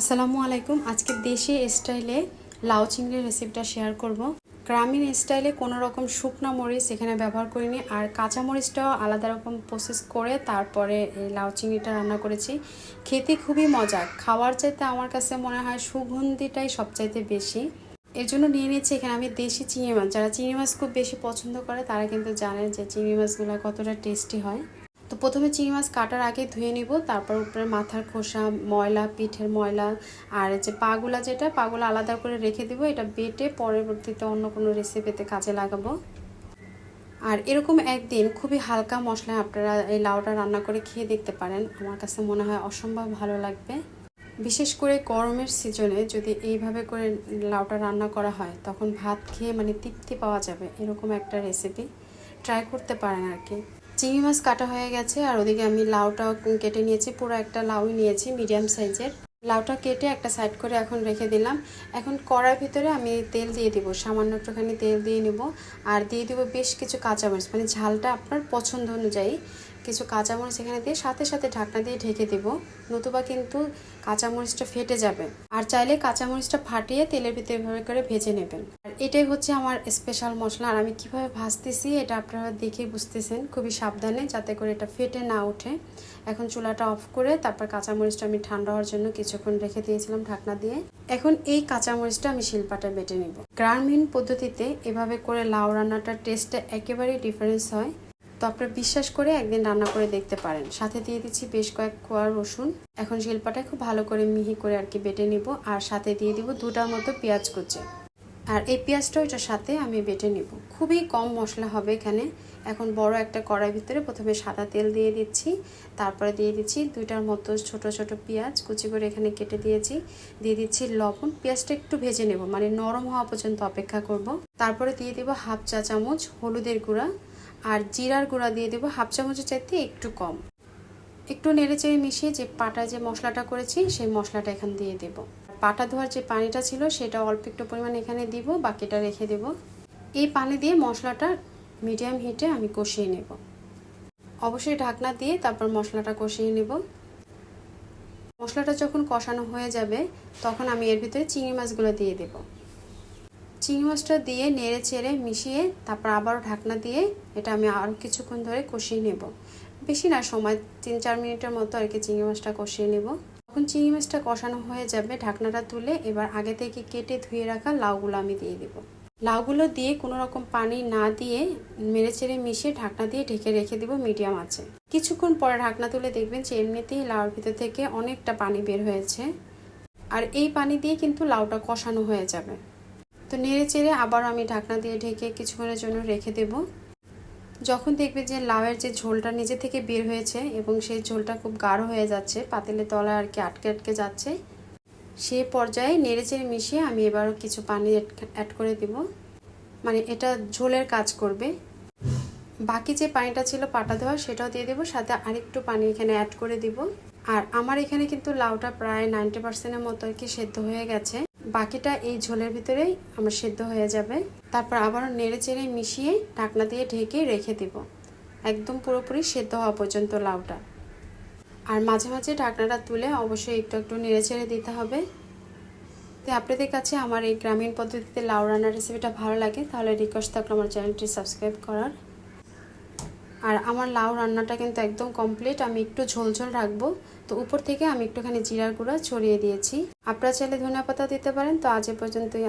আসসালামু আলাইকুম। আজকে দেশি স্টাইলে লাউ চিংড়ির রেসিপিটা শেয়ার করব। গ্রামীণ স্টাইলে কোনো রকম শুকনো মরিচ এখানে ব্যবহার করিনি, আর কাঁচা মরিচটাও আলাদা রকম প্রসেস করে তারপরে এই লাউ চিংড়িটা রান্না করেছি। খেতে খুবই মজা খাওয়ার চাইতে আমার কাছে মনে হয় সুগন্ধিটাই সবচাইতে বেশি। এর জন্য নিয়ে নিচ্ছি এখানে আমি দেশি চিংড়ি মাছ। যারা চিংড়ি মাছ খুব বেশি পছন্দ করে, তারা কিন্তু জানেন যে চিংড়ি মাছগুলো কতটা টেস্টি হয়। তো প্রথমে চিংড়ি মাছ কাটার আগে ধুয়ে নিব, তারপর উপরে মাথার খোসা, ময়লা, পিঠের ময়লা, আর যে পাগুলা যেটা, পাগুলা আলাদা করে রেখে দিব, এটা বেটে পরবর্তীতে অন্য কোনো রেসিপিতে কাজে লাগাবো। আর এরকম একদিন খুবই হালকা মশলায় আপনারা এই লাউটা রান্না করে খেয়ে দেখতে পারেন, আমার কাছে মনে হয় অসম্ভব ভালো লাগবে। বিশেষ করে গরমের সিজনে যদি এইভাবে করে লাউটা রান্না করা হয়, তখন ভাত খেয়ে মানে তৃপ্তি পাওয়া যাবে, এরকম একটা রেসিপি ট্রাই করতে পারেন আর কি। চিংড়ি মাছ কাটা হয়ে গেছে আর ওদিকে আমি লাউটাও কেটে নিয়েছি। পুরো একটা লাউই নিয়েছি, মিডিয়াম সাইজের। লাউটা কেটে একটা সাইড করে এখন রেখে দিলাম। এখন কড়ার ভিতরে আমি তেল দিয়ে দিব, সামান্য একটুখানি তেল দিয়ে নিব। আর দিয়ে দিব বেশ কিছু কাঁচামরিচ মানে ঝালটা আপনার পছন্দ অনুযায়ী। কিছু কাঁচামরিচ এখানে দিয়ে সাথে সাথে ঢাকনা দিয়ে ঢেকে দেব, নতুবা কিন্তু কাঁচামরিচটা ফেটে যাবে। আর চাইলে কাঁচামরিচটা ফাটিয়ে তেলের ভিতরে করে ভেজে নেবেন। এটাই হচ্ছে আমার স্পেশাল মশলা। আর আমি কীভাবে ভাজতেছি এটা আপনারা দেখে বুঝতেছেন। খুবই সাবধানে যাতে করে এটা ফেটে না ওঠে। এখন চুলাটা অফ করে তারপর কাঁচামরিচটা আমি ঠান্ডা হওয়ার জন্য কিছুক্ষণ রেখে দিয়েছিলাম ঢাকনা দিয়ে। এখন এই কাঁচামরিচটা আমি শিলপাটা বেটে নিব। গ্রামীণ পদ্ধতিতে এভাবে করে লাউ রান্নাটার টেস্টটা একেবারেই ডিফারেন্স হয়। তো আপনারা বিশ্বাস করে একদিন রান্না করে দেখতে পারেন। সাথে দিয়ে দিচ্ছি বেশ কয়েক কোয়া রসুন। এখন শিল্পাটা খুব ভালো করে মিহি করে আর কি বেটে নিব। আর সাথে দিয়ে দিব দুটার মতো পেঁয়াজ কুচি। আর এই পেঁয়াজটা ওইটার সাথে আমি বেটে নিব। খুবই কম মশলা হবে এখানে। এখন বড় একটা কড়াই ভিতরে প্রথমে সাদা তেল দিয়ে দিচ্ছি। তারপরে দিয়ে দিচ্ছি দুইটার মতো ছোট ছোট পেঁয়াজ। কুচি করে এখানে কেটে দিয়েছি। দিয়ে দিচ্ছি লবণ। পেঁয়াজটা একটু ভেজে নেব মানে নরম হওয়া পর্যন্ত অপেক্ষা করব। তারপরে দিয়ে দেবো হাফ চা চামচ হলুদের গুঁড়া। আর জিরার গুঁড়া দিয়ে দেবো হাফ চামচের চাইতে একটু কম। একটু নেড়ে চেড়ে মিশিয়ে যে পাটা যে মশলাটা করেছি, সেই মশলাটা এখানে দিয়ে দেব। পাটা ধোয়ার যে পানিটা ছিল সেটা অল্প একটু পরিমাণ এখানে দিব, বাকিটা রেখে দেব। এই পানি দিয়ে মশলাটা মিডিয়াম হিটে আমি কষিয়ে নেব। অবশ্যই ঢাকনা দিয়ে তারপর মশলাটা কষিয়ে নেব। মশলাটা যখন কষানো হয়ে যাবে, তখন আমি এর ভিতরে চিংড়ি মাছগুলো দিয়ে দেব। চিংড়ি মাছটা দিয়ে নেড়ে চেড়ে মিশিয়ে তারপর আবারও ঢাকনা দিয়ে এটা আমি আরও কিছুক্ষণ ধরে কষিয়ে নেব। বেশি না, সময় তিন চার মিনিটের মতো আর কি চিংড়ি মাছটা কষিয়ে নেব। যখন চিংড়ি মাছটা কষানো হয়ে যাবে, ঢাকনাটা তুলে এবার আগে থেকে কেটে ধুয়ে রাখা লাউগুলো আমি দিয়ে দেবো। লাউগুলো দিয়ে কোনো রকম পানি না দিয়ে মেরে চেড়ে মিশিয়ে ঢাকনা দিয়ে ঢেকে রেখে দিব মিডিয়াম আছে কিছুক্ষণ পরে ঢাকনা তুলে দেখবেন যে এমনিতেই লাউর ভিতর থেকে অনেকটা পানি বের হয়েছে। আর এই পানি দিয়ে কিন্তু লাউটা কষানো হয়ে যাবে। তো নেড়ে চেড়ে আবার আমি ঢাকনা দিয়ে ঢেকে কিছুক্ষণের জন্য রেখে দেব। যখন দেখবে যে লাউয়ের যে ঝোলটা নিজে থেকে বের হয়েছে এবং সেই ঝোলটা খুব গাঢ় হয়ে যাচ্ছে পাতিলের তলায় আর কি আটকে আটকে যাচ্ছে সেই পর্যায়ে নেড়ে চেড়ে মিশিয়ে আমি এবারও কিছু পানি অ্যাড করে দেব। মানে এটা ঝোলের কাজ করবে। বাকি যে পানিটা ছিল পাটা দেওয়া সেটাও দিয়ে দেবো, সাথে আরেকটু পানি এখানে অ্যাড করে দিব। আর আমার এখানে কিন্তু লাউটা প্রায় নাইনটি পার্সেন্টের মতো আর কি সেদ্ধ হয়ে গেছে। বাকিটা এই ঝোলের ভিতরেই আমার সেদ্ধ হয়ে যাবে। তারপর আবারও নেড়ে চেড়ে মিশিয়ে ঢাকনা দিয়ে ঢেকে রেখে দিব। একদম পুরোপুরি সেদ্ধ হওয়া পর্যন্ত লাউটা। আর মাঝে মাঝে ঢাকনাটা তুলে অবশ্যই একটু একটু নেড়ে ছেড়ে দিতে হবে। তো আপনাদের কাছে আমার এই গ্রামীণ পদ্ধতিতে লাউ রান্নার রেসিপিটা ভালো লাগে, তাহলে রিকোয়েস্ট থাকল আমার চ্যানেলটি সাবস্ক্রাইব করার আর আমার লাউ রান্নাটা কিন্তু একদম কমপ্লিট আমি একটু ঝোল ঝোল রাখব। তো উপর থেকে আমি একটুখানি জিরার গুঁড়া ছড়িয়ে দিয়েছি। আপনারা চাইলে ধনিয়া পাতা দিতে পারেন। তো আজ এ পর্যন্তই।